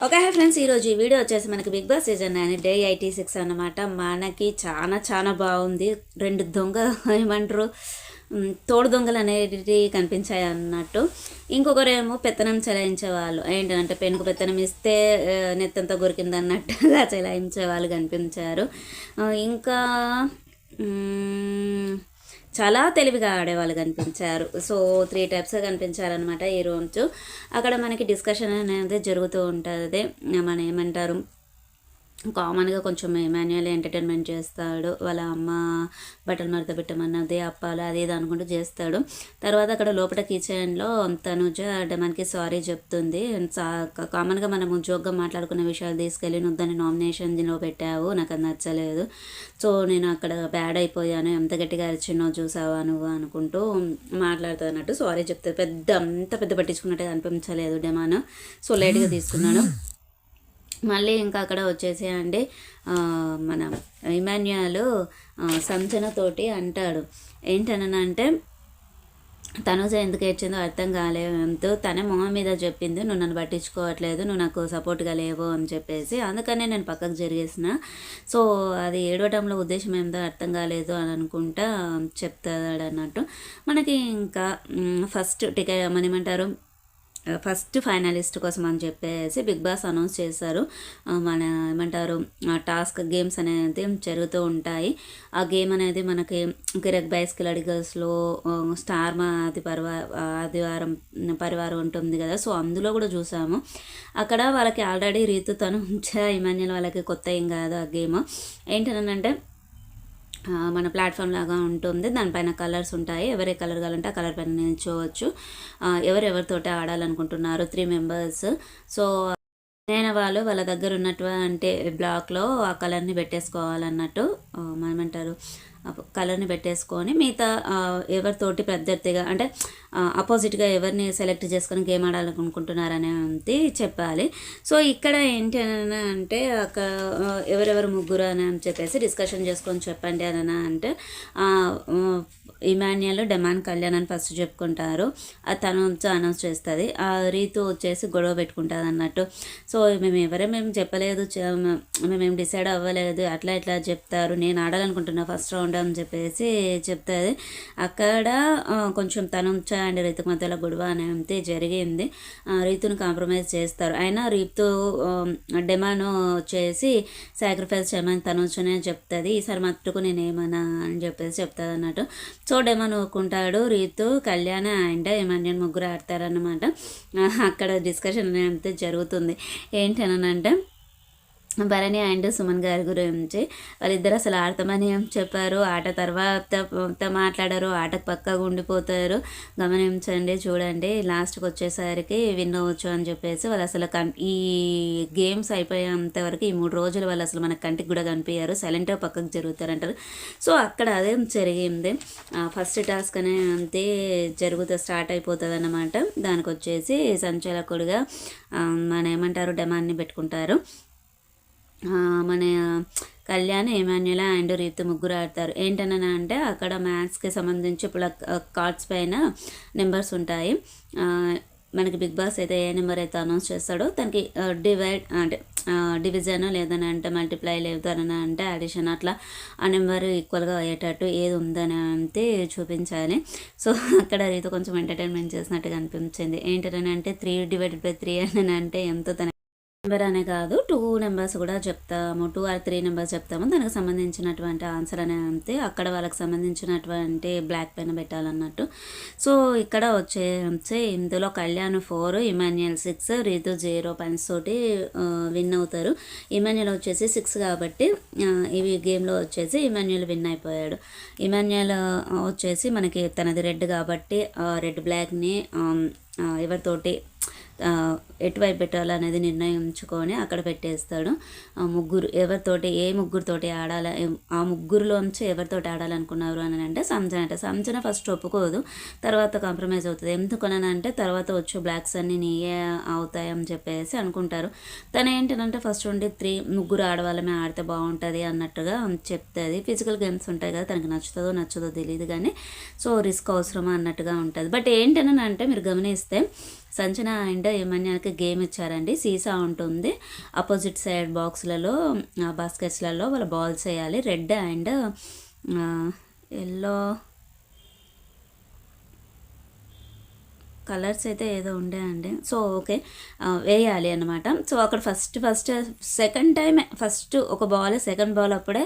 Okay hi friends. ఈరోజు ఈ video వచ్చేసి మనకి Bigg Boss season nine day eighty six అన్నమాట. మనకి చాలా చాలా బాగుంది. రెండు దొంగ ఏమంటారు? తోడు దొంగలు అనేటివి కనిపించాయి అన్నట్టు. ఇంకొకరేమో పెత్తనం చెలాయించే వాళ్ళు ఏంటంటే పెనుకు పెత్తనం ఇస్తే నెత్తంతా కొరికింది అన్నట్టుగా చెలాయించే వాళ్ళు కనిపించారు. ఇంకా చాలా తెలివిగా ఆడేవాళ్ళు కనిపించారు. సో త్రీ టైప్స్ కనిపించారనమాట ఈ రోజు అక్కడ మనకి డిస్కషన్ అనేది జరుగుతూ ఉంటుంది. మన ఏమంటారు? కామన్గా కొంచెం మాన్యువల్ ఎంటర్టైన్మెంట్ చేస్తాడు. వాళ్ళ అమ్మ బట్టలు మడత పెట్టమన్నది అప్పాలు అది ఇది అనుకుంటూ చేస్తాడు. తర్వాత అక్కడ లోపల కిచెన్లో తనుజ మనకి సారీ చెప్తుంది. కామన్గా మనం ఉద్యోగం మాట్లాడుకున్న విషయాలు తీసుకెళ్ళి నువ్వు దాన్ని నామినేషన్లో పెట్టావు నాకు అది నచ్చలేదు. సో నేను అక్కడ బ్యాడ్ అయిపోయాను ఎంత గట్టిగా అరిచినో చూసావా నువ్వు అనుకుంటూ మాట్లాడుతుంది అన్నట్టు సారీ చెప్తాడు. పెద్ద అంత పెద్ద పట్టించుకున్నట్టుగా అనిపించలేదు డెమాన్. సో లేట్గా తీసుకున్నాను మళ్ళీ ఇంకా అక్కడ వచ్చేసి అండి మన ఇమాన్యుయల్ సంచనతోటి అంటాడు. ఏంటనంటే తనుజ ఎందుకు ఏడ్చిందో అర్థం కాలేదు తన మొహం మీద చెప్పింది నువ్వు నన్ను పట్టించుకోవట్లేదు నువ్వు నాకు సపోర్ట్గా లేవు అని చెప్పేసి. అందుకనే నేను పక్కకు జరిగేసిన. సో అది ఏడవటంలో ఉద్దేశం ఏందో అర్థం కాలేదు అని అనుకుంటా చెప్తాడు అన్నట్టు మనకి ఇంకా ఫస్ట్ టికెట్ మన ఏమంటారు ఫస్ట్ ఫైనలిస్ట్ కోసం అని చెప్పేసి బిగ్ బాస్ అనౌన్స్ చేశారు. మన ఏమంటారు టాస్క్ గేమ్స్ అనేది జరుగుతూ ఉంటాయి. ఆ గేమ్ అనేది మనకి కిరక్ బైస్కిల్ అడిగల్స్లో స్టార్ మా ఆది పరివా ఆదివారం పరివారం ఉంటుంది కదా సో అందులో కూడా చూసాము. అక్కడ వాళ్ళకి ఆల్రెడీ రీతు తను ఇమాన్యుల్ వాళ్ళకి కొత్త ఏం కాదు ఆ గేమ్. ఏంటనంటే మన ప్లాట్ఫామ్ లాగా ఉంటుంది. దానిపైన కలర్స్ ఉంటాయి. ఎవరే కలర్ కావాలంటే ఆ కలర్ పైన నిల్చోవచ్చు. ఎవరెవరితోటి ఆడాలనుకుంటున్నారు త్రీ మెంబర్స్. సో నేను వాళ్ళు వాళ్ళ దగ్గర ఉన్నటువంటి బ్లాక్లో ఆ కలర్ని పెట్టేసుకోవాలన్నట్టు మనమంటారు. కలర్ని పెట్టేసుకొని మిగతా ఎవరితోటి ప్రత్యర్థిగా అంటే అపోజిట్గా ఎవరిని సెలెక్ట్ చేసుకొని గేమ్ ఆడాలనుకుంటున్నారనేది చెప్పాలి. సో ఇక్కడ ఏంటి అని అంటే అక్కడ ఎవరెవరు ముగ్గురు అని అని చెప్పేసి డిస్కషన్ చేసుకొని చెప్పండి అని అంటే ఇమాన్యుయల్ డెమాన్ కళ్యాణ్ అని ఫస్ట్ చెప్పుకుంటారు. అది తను అనౌన్స్ చేస్తుంది. ఆ రీతు వచ్చేసి గొడవ పెట్టుకుంటుంది అన్నట్టు. సో మేము ఎవరే మేము చెప్పలేదు మేమేం డిసైడ్ అవ్వలేదు అట్లా ఇట్లా చెప్తారు. నేను ఆడాలనుకుంటున్నా ఫస్ట్ రౌండ్ అని చెప్పేసి చెప్తుంది. అక్కడ కొంచెం తను అండ్ రీతుకు మధ్యలో గొడవ అనేది జరిగింది. రీతును రీతుని కాంప్రమైజ్ చేస్తారు. అయినా రీతు డెమాన్ వచ్చేసి సాక్రిఫైస్ చేయమని తను వచ్చనే చెప్తుంది. ఈసారి మట్టుకు నేను ఏమన్నా అని చెప్పేసి చెప్తుంది అన్నట్టు. సో డెమాన్ ఊరుకుంటాడు రీతు. కళ్యాణ్ అండ్ ఏమన్నా ముగ్గురు ఆడతారన్నమాట. అక్కడ డిస్కషన్ అనేది జరుగుతుంది. ఏంటనంటే భరణి అండ్ సుమన్ గారి గురించి వాళ్ళిద్దరు అసలు ఆడతామని చెప్పారు? ఆట తర్వాత మాట్లాడారు. ఆటకు పక్కగా ఉండిపోతారు. గమనించండి చూడండి. లాస్ట్కి వచ్చేసరికి విన్ అవ్వచ్చు అని చెప్పేసి వాళ్ళు అసలు కన్ ఈ గేమ్స్ అయిపోయేంత వరకు ఈ మూడు రోజులు వాళ్ళు అసలు మన కంటికి కూడా కనిపించారు సైలెంట్గా పక్కకు జరుగుతారంటారు. సో అక్కడ అదే జరిగింది. ఫస్ట్ టాస్క్ అనే అంతే జరుగుతూ స్టార్ట్ అయిపోతుంది అన్నమాట దానికి వచ్చేసి సంచాలకుడిగా మన ఏమంటారు డెమాన్ని పెట్టుకుంటారు. మన కళ్యాణ్ ఏమాన్యుల అండ్ రీతు ముగ్గురు ఆడతారు. ఏంటనని అంటే అక్కడ మ్యాథ్స్కి సంబంధించి ఇప్పుడు కార్డ్స్ పైన నెంబర్స్ ఉంటాయి. మనకి బిగ్ బాస్ అయితే ఏ నెంబర్ అయితే అనౌన్స్ చేస్తాడో దానికి డివైడ్ అంటే డివిజన్ లేదని అంటే మల్టిప్లై లేదని అంటే అడిషన్ అట్లా ఆ నెంబర్ ఈక్వల్గా అయ్యేటట్టు ఏది ఉందని అంటే చూపించాలి. సో అక్కడ రీతి కొంచెం ఎంటర్టైన్మెంట్ చేసినట్టుగా అనిపించింది. ఏంటని అంటే త్రీ డివైడెడ్ బై త్రీ అని అంటే ఎంతో తన నెంబర్ అనే కాదు. టూ నెంబర్స్ కూడా చెప్తాము. టూ ఆర్ త్రీ నెంబర్స్ చెప్తాము. దానికి సంబంధించినటువంటి ఆన్సర్ అనే అంతే. అక్కడ వాళ్ళకి సంబంధించినటువంటి బ్లాక్ పెన్ పెట్టాలన్నట్టు. సో ఇక్కడ వచ్చే ఇందులో Kalyan four Emmanuel six Ritu zero points తోటి విన్ అవుతారు. ఇమాన్యుయల్ వచ్చేసి సిక్స్ కాబట్టి ఇవి గేమ్లో వచ్చేసి ఇమాన్యుయల్ విన్ అయిపోయాడు. ఇమాన్యుయల్ వచ్చేసి మనకి తనది రెడ్ కాబట్టి రెడ్ బ్లాక్ని ఎవరితోటి ఎటువైపు పెట్టాలనేది నిర్ణయించుకొని అక్కడ పెట్టేస్తాడు. ఆ ముగ్గురు ఎవరితోటి ఏ ముగ్గురితోటి ఆడాల ఆ ముగ్గురులోంచి ఎవరితోటి ఆడాలనుకున్నారు అని అంటే సంజన అంటే. సంజన ఫస్ట్ ఒప్పుకోదు తర్వాత కాంప్రమైజ్ అవుతుంది. ఎందుకనంటే తర్వాత వచ్చే బ్లాక్స్ అన్నీ నీయే అవుతాయని చెప్పేసి అనుకుంటారు. తను ఏంటంటే ఫస్ట్ ఉండి త్రీ ముగ్గురు ఆడవాళ్ళమే ఆడితే బాగుంటుంది అన్నట్టుగా చెప్తుంది. ఫిజికల్ గేమ్స్ ఉంటాయి కదా తనకి నచ్చుతుందో నచ్చదో తెలియదు కానీ సో రిస్క్ అవసరమా అన్నట్టుగా ఉంటుంది. బట్ ఏంటనంటే మీరు గమనిస్తే సంచన అండ్ ఏమన్యాకి గేమ్ ఇచ్చారండి. సీసా ఉంటుంది. అపోజిట్ సైడ్ బాక్స్లలో బాస్కెట్స్లలో వాళ్ళ బాల్స్ వేయాలి. రెడ్ అండ్ ఎల్లో కలర్స్ అయితే ఏదో ఉండే అండి. So okay. వేయాలి అనమాట సో అక్కడ ఫస్ట్ ఫస్ట్ సెకండ్ టైమే ఫస్ట్ ఒక బాల్ సెకండ్ బాల్ అప్పుడే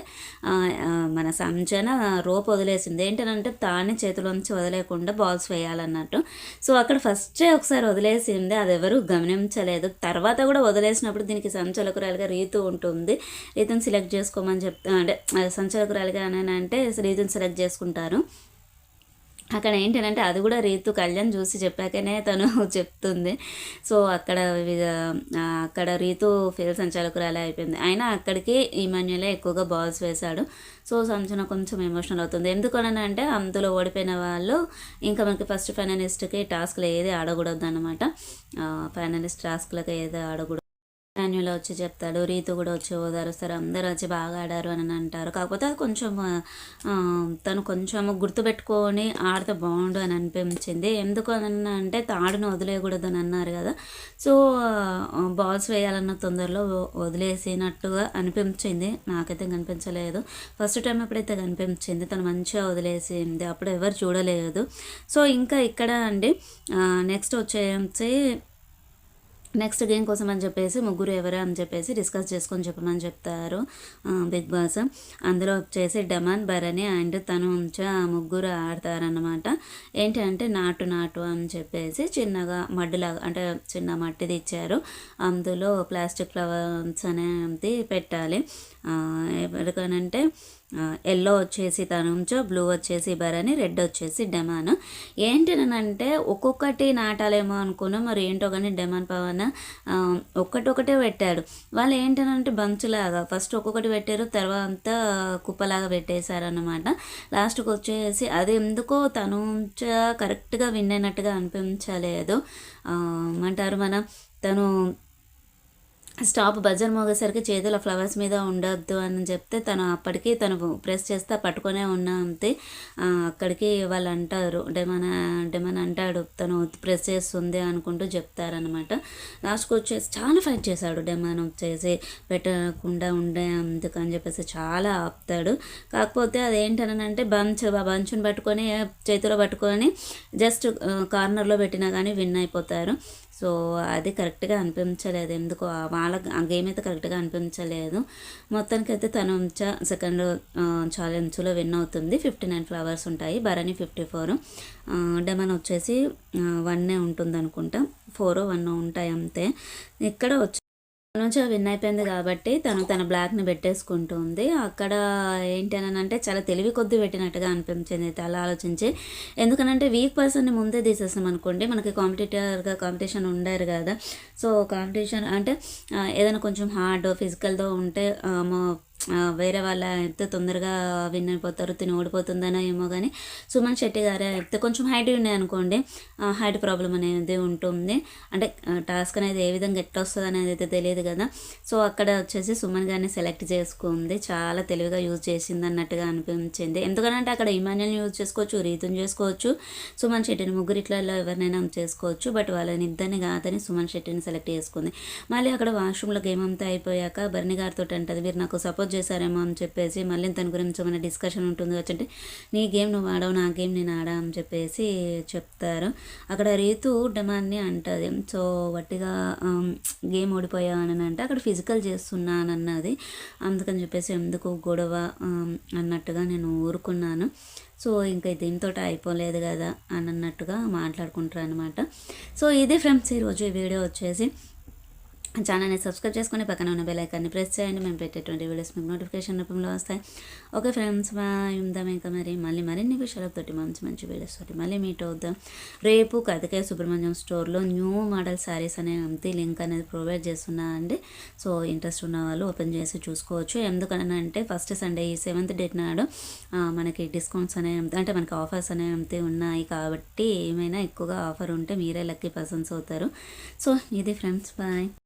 మన సంచన రోప్ వదిలేసింది. ఏంటంటే తానే చేతిలోంచి వదిలేకుండా బాల్స్ వేయాలన్నట్టు. సో అక్కడ ఫస్టే ఒకసారి వదిలేసింది. అది ఎవరు గమనించలేదు. తర్వాత కూడా వదిలేసినప్పుడు దీనికి సంచలకురాలుగా రీతు ఉంటుంది. రీతుని సెలెక్ట్ చేసుకోమని చెప్తా అంటే సంచలకురాలుగా అని అంటే రీతుని సెలెక్ట్ చేసుకుంటారు. అక్కడ ఏంటంటే అది కూడా రీతు కళ్యాణ్ చూసి చెప్పాకనే తను చెప్తుంది. సో అక్కడ అక్కడ రీతు ఫీల్ సంచాలకురాలే అయిపోయింది. అయినా అక్కడికి ఈమాన్యులే ఎక్కువగా బాల్స్ వేశాడు. సో సంచన కొంచెం ఎమోషనల్ అవుతుంది. ఎందుకనంటే అందులో ఓడిపోయిన వాళ్ళు ఇంకా మనకి ఫస్ట్ ఫైనలిస్ట్కి టాస్క్లు ఏది ఆడకూడదు అనమాట ఫైనలిస్ట్ టాస్క్లకి ఏది ఆడకూడదు. మాన్యులో వచ్చి చెప్తాడు రీతు కూడా వచ్చి ఓదారుస్తారు అందరూ వచ్చి బాగా ఆడారు అని అంటారు. కాకపోతే అది కొంచెం తను కొంచెం గుర్తుపెట్టుకొని ఆడితే బాగుండు అని అనిపించింది. ఎందుకు అని అంటే తాడును వదిలేయకూడదు అని అన్నారు కదా. సో బాల్స్ వేయాలన్న తొందరలో వదిలేసినట్టుగా అనిపించింది. నాకైతే కనిపించలేదు. ఫస్ట్ టైం ఎప్పుడైతే కనిపించింది తను మంచిగా వదిలేసింది అప్పుడు ఎవరు చూడలేదు. సో ఇంకా ఇక్కడ అండి నెక్స్ట్ వచ్చేసి నెక్స్ట్ గేమ్ కోసం అని చెప్పేసి ముగ్గురు ఎవరు అని చెప్పేసి డిస్కస్ చేసుకొని చెప్పమని చెప్తారు బిగ్ బాస్. అందులో వచ్చేసి డమాన్ భరణి అండ్ తను ఆ ముగ్గురు ఆడతారనమాట ఏంటంటే నాటు నాటు అని చెప్పేసి చిన్నగా మడ్డులాగా అంటే చిన్న మట్టిది ఇచ్చారు. అందులో ప్లాస్టిక్ ఫ్లవర్స్ అనేది పెట్టాలి. ఎవరికనంటే ఎల్లో వచ్చేసి తనుంచో బ్లూ వచ్చేసి బరని రెడ్ వచ్చేసి డెమాన్. ఏంటనంటే ఒక్కొక్కటి నాటాలేమో అనుకున్నా మరి ఏంటో కానీ డెమాన్ పవన్ ఒక్కటొకటే పెట్టాడు. వాళ్ళు ఏంటనంటే బంచులాగా. ఫస్ట్ ఒక్కొక్కటి పెట్టారు తర్వాత కుప్పలాగా పెట్టేశారనమాట లాస్ట్కి వచ్చేసి అది ఎందుకో తనుంచ కరెక్ట్గా విన్ అయినట్టుగా అనిపించలేదు. అంటారు మన? తను స్టాప్ బజర్ మోగేసరికి చేతుల ఫ్లవర్స్ మీద ఉండొద్దు అని చెప్తే తను అప్పటికి తను ప్రెస్ చేస్తే పట్టుకొనే ఉన్నా అంతే. అక్కడికి వాళ్ళు అంటారు డెమన్ డెమన్ అంటాడు తను ప్రెస్ చేస్తుంది అనుకుంటూ చెప్తారనమాట లాస్ట్కి వచ్చేసి చాలా ఫైట్ చేశాడు డెమన్ వచ్చేసి పెట్టకుండా ఉండే అందుకని చెప్పేసి చాలా ఆపుతాడు. కాకపోతే అదేంటనంటే బంచ్ బంచ్ని పట్టుకొని చేతిలో పట్టుకొని జస్ట్ కార్నర్లో పెట్టినా కానీ విన్ అయిపోతారు. సో అది కరెక్ట్గా అనిపించలేదు. ఎందుకో వాళ్ళ ఆ గేమ్ అయితే కరెక్ట్గా అనిపించలేదు. మొత్తానికైతే తను సెకండ్ ఛాలెంజ్లో విన్ అవుతుంది. ఫిఫ్టీ నైన్ ఫ్లవర్స్ ఉంటాయి. Bharani fifty four. డెమన్ వచ్చేసి వన్నే ఉంటుంది అనుకుంటా ఫోర్ వన్ ఉంటాయి అంతే. ఇక్కడ వచ్చి నుంచి విన్ అయిపోయింది కాబట్టి తను తన బ్లాక్ని పెట్టేసుకుంటుంది. అక్కడ ఏంటి అని అంటే చాలా తెలివి కొద్ది పెట్టినట్టుగా అనిపించింది అలా ఆలోచించి. ఎందుకనంటే వీక్ పర్సన్ని ముందే తీసేస్తాం అనుకోండి మనకి కాంపిటేటర్గా కాంపిటీషన్ ఉండరు కదా. సో కాంపిటీషన్ అంటే ఏదైనా కొంచెం హార్డ్ ఫిజికల్తో ఉంటే వేరే వాళ్ళ అయితే తొందరగా విన్ అయిపోతారు తిని ఓడిపోతుందనో ఏమో కానీ సుమన్ శెట్టి గారే అయితే కొంచెం హైట్ ఉన్నాయి అనుకోండి. హైట్ ప్రాబ్లం అనేది ఉంటుంది. అంటే టాస్క్ అనేది ఏ విధంగా ఎట్లా వస్తుంది అనేది అయితే తెలియదు కదా. సో అక్కడ వచ్చేసి సుమన్ గారిని సెలెక్ట్ చేసుకుంది. చాలా తెలివిగా యూజ్ చేసింది అన్నట్టుగా అనిపించింది. ఎందుకంటే అక్కడ ఇమాన్యుల్ని యూజ్ చేసుకోవచ్చు రీతుని చేసుకోవచ్చు సుమన్ శెట్టిని ముగ్గురు ఇట్లలో ఎవరినైనా చేసుకోవచ్చు బట్ వాళ్ళని ఇద్దరిని కాదని సుమన్ శెట్టిని సెలెక్ట్ చేసుకుంది. మళ్ళీ అక్కడ వాష్రూమ్లో గేమ్ అంతా అయిపోయాక బర్ని గారితో అంటది మీరు నాకు సపోజ్ చేశారేమో అని చెప్పేసి మళ్ళీ తన గురించి ఏమైనా డిస్కషన్ ఉంటుంది వచ్చంటే నీ గేమ్ నువ్వు ఆడవు నా గేమ్ నేను ఆడా అని చెప్పేసి చెప్తారు. అక్కడ రీతు డమాన్ని అంటుంది. సో వట్టిగా గేమ్ ఓడిపోయావని అంటే అక్కడ ఫిజికల్ చేస్తున్నానన్నది. అందుకని చెప్పేసి ఎందుకు గొడవ అన్నట్టుగా నేను ఊరుకున్నాను. సో ఇంకా దీంతో అయిపోలేదు కదా అని అన్నట్టుగా మాట్లాడుకుంటారు అనమాట సో ఇదే ఫ్రెండ్స్ ఈరోజు ఈ వీడియో వచ్చేసి ఛానల్ని సబ్స్క్రైబ్ చేసుకొని పక్కన ఉన్న బెల్ ఐకాన్ని ప్రెస్ చేయండి. మేము పెట్టేటువంటి వీడియోస్ మీకు నోటిఫికేషన్ రూపంలో వస్తాయి. ఓకే ఫ్రెండ్స్ బాయ్ ఉందాం ఇంకా మరి. మళ్ళీ మరిన్ని విషయాలతోటి మంచి మంచి వీడియోస్ తోటి మళ్ళీ మీట్ అవుద్దాం రేపు కథకే సుబ్రహ్మణ్యం స్టోర్లో న్యూ మోడల్ శారీస్ అనే అంతే లింక్ అనేది ప్రొవైడ్ చేస్తున్నా అండి. సో ఇంట్రెస్ట్ ఉన్న వాళ్ళు ఓపెన్ చేసి చూసుకోవచ్చు. ఎందుకనంటే ఫస్ట్ సండే ఈ సెవెంత్ డేట్ నాడు మనకి డిస్కౌంట్స్ అనే అంటే మనకి ఆఫర్స్ అనేవి ఉన్నాయి కాబట్టి ఏమైనా ఎక్కువగా ఆఫర్ ఉంటే మీరే లక్కీ పర్సన్స్ అవుతారు. సో ఇది ఫ్రెండ్స్ బాయ్